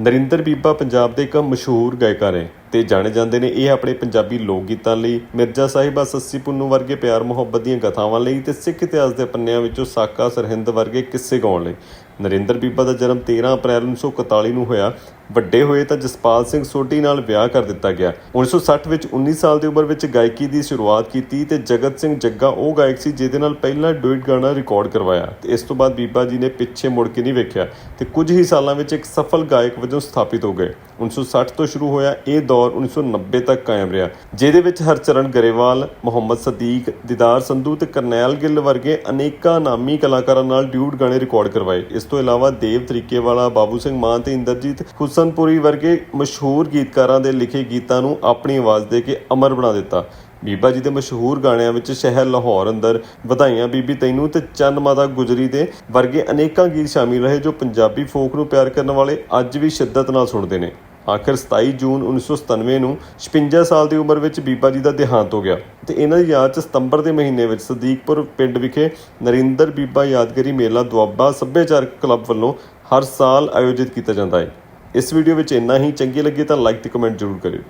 ਨਰਿੰਦਰ ਬੀਬਾ ਪੰਜਾਬ ਦੇ ਇੱਕ ਮਸ਼ਹੂਰ ਗਾਇਕਾ ਨੇ। ਤੇ ਜਾਣੇ ਜਾਂਦੇ ਨੇ। ਇਹ ਆਪਣੇ ਪੰਜਾਬੀ ਲੋਕ ਗੀਤਾਂ ਲਈ ਮਿਰਜ਼ਾ ਸਾਹਿਬਾ ਸੱਸੀ ਪੁੰਨੂ ਵਰਗੇ ਪਿਆਰ ਮੁਹੱਬਤ ਦੀਆਂ ਗਾਥਾਵਾਂ ਲਈ ਤੇ ਸਿੱਖ ਇਤਿਹਾਸ ਦੇ ਪੰਨਿਆਂ ਵਿੱਚੋਂ ਸਾਕਾ ਸਰਹਿੰਦ ਵਰਗੇ ਕਿੱਸੇ ਗਾਉਣ ਲਈ। ਨਰਿੰਦਰ ਬੀਬਾ ਦਾ ਜਨਮ 13 ਅਪ੍ਰੈਲ 1941 ਨੂੰ ਹੋਇਆ। ਵੱਡੇ ਹੋਏ ਤਾਂ ਜਸਪਾਲ ਸਿੰਘ ਸੋਢੀ ਨਾਲ ਵਿਆਹ ਕਰ ਦਿੱਤਾ ਗਿਆ। 1960 ਵਿੱਚ 19 ਸਾਲ ਦੀ ਉਮਰ ਵਿੱਚ ਗਾਇਕੀ ਦੀ ਸ਼ੁਰੂਆਤ ਕੀਤੀ ਤੇ ਜਗਤ ਸਿੰਘ ਜੱਗਾ ਉਹ ਗਾਇਕ ਸੀ ਜਿਹਦੇ ਨਾਲ ਪਹਿਲਾ ਡੁਇਟ ਗਾਣਾ ਰਿਕਾਰਡ ਕਰਵਾਇਆ ਤੇ ਇਸ ਤੋਂ ਬਾਅਦ ਬੀਬਾ ਜੀ ਨੇ ਪਿੱਛੇ ਮੁੜ ਕੇ ਨਹੀਂ ਵੇਖਿਆ ਤੇ ਕੁਝ ਹੀ ਸਾਲਾਂ ਵਿੱਚ ਇੱਕ ਸਫਲ ਗਾਇਕ ਵਜੋਂ ਸਥਾਪਿਤ ਹੋ ਗਏ। 1960 ਤੋਂ ਸ਼ੁਰੂ ਹੋਇਆ ਇਹ ਦੌਰ 1990 ਤੱਕ ਕਾਇਮ ਰਿਹਾ, ਜਿਹਦੇ ਵਿੱਚ ਹਰਚਰਨ ਗਰੇਵਾਲ, ਮੁਹੰਮਦ ਸਦੀਕ, ਦੀਦਾਰ ਸੰਧੂ ਤੇ ਕਰਨੈਲ ਗਿੱਲ ਵਰਗੇ ਅਨੇਕਾਂ ਨਾਮੀ ਕਲਾਕਾਰਾਂ ਨਾਲ ਡਿਊਟ ਗਾਣੇ ਰਿਕਾਰਡ ਕਰਵਾਏ। ਇਸ ਤੋਂ ਇਲਾਵਾ ਦੇਵ ਤਰੀਕੇਵਾਲਾ, ਬਾਬੂ ਸਿੰਘ ਮਾਨ ਤੇ ਇੰਦਰਜੀਤ ਹੁਸਨਪੁਰੀ ਵਰਗੇ ਮਸ਼ਹੂਰ ਗੀਤਕਾਰਾਂ ਦੇ ਲਿਖੇ ਗੀਤਾਂ ਨੂੰ ਆਪਣੀ ਆਵਾਜ਼ ਦੇ ਕੇ ਅਮਰ ਬਣਾ ਦਿੱਤਾ। ਬੀਬਾ ਜੀ ਦੇ ਮਸ਼ਹੂਰ ਗਾਣਿਆਂ ਵਿੱਚ ਸ਼ਹਿਰ ਲਾਹੌਰ ਅੰਦਰ ਵਧਾਈਆਂ ਬੀਬੀ ਤੈਨੂੰ ਤੇ ਚੰਨ ਮਾਤਾ ਗੁਜਰੀ ਦੇ ਵਰਗੇ ਅਨੇਕਾਂ ਗੀਤ ਸ਼ਾਮਿਲ ਰਹੇ ਜੋ ਪੰਜਾਬੀ ਫੋਕ ਨੂੰ ਪਿਆਰ ਕਰਨ ਵਾਲੇ ਅੱਜ ਵੀ ਸ਼ਿੱਦਤ ਨਾਲ ਸੁਣਦੇ ਨੇ। ਆਖਰ 27 ਜੂਨ 1997 ਨੂੰ 56 ਸਾਲ ਦੀ ਉਮਰ ਵਿੱਚ ਬੀਬਾ ਜੀ ਦਾ ਦੇਹਾਂਤ ਹੋ ਗਿਆ ਤੇ ਇਹਨਾਂ ਦੀ ਯਾਦ 'ਚ ਸਤੰਬਰ ਦੇ ਮਹੀਨੇ ਵਿੱਚ ਸਦੀਕਪੁਰ ਪਿੰਡ ਵਿਖੇ ਨਰਿੰਦਰ ਬੀਬਾ ਯਾਦਗਾਰੀ ਮੇਲਾ ਦੁਆਬਾ ਸੱਭਿਆਚਾਰਕ ਕਲੱਬ ਵੱਲੋਂ ਹਰ ਸਾਲ ਆਯੋਜਿਤ ਕੀਤਾ ਜਾਂਦਾ ਹੈ। ਇਸ ਵੀਡੀਓ ਵਿੱਚ ਇੰਨਾ ਹੀ। ਚੰਗੀ ਲੱਗੀ ਤਾਂ ਲਾਈਕ ਤੇ ਕਮੈਂਟ ਜ਼ਰੂਰ ਕਰਿਓ।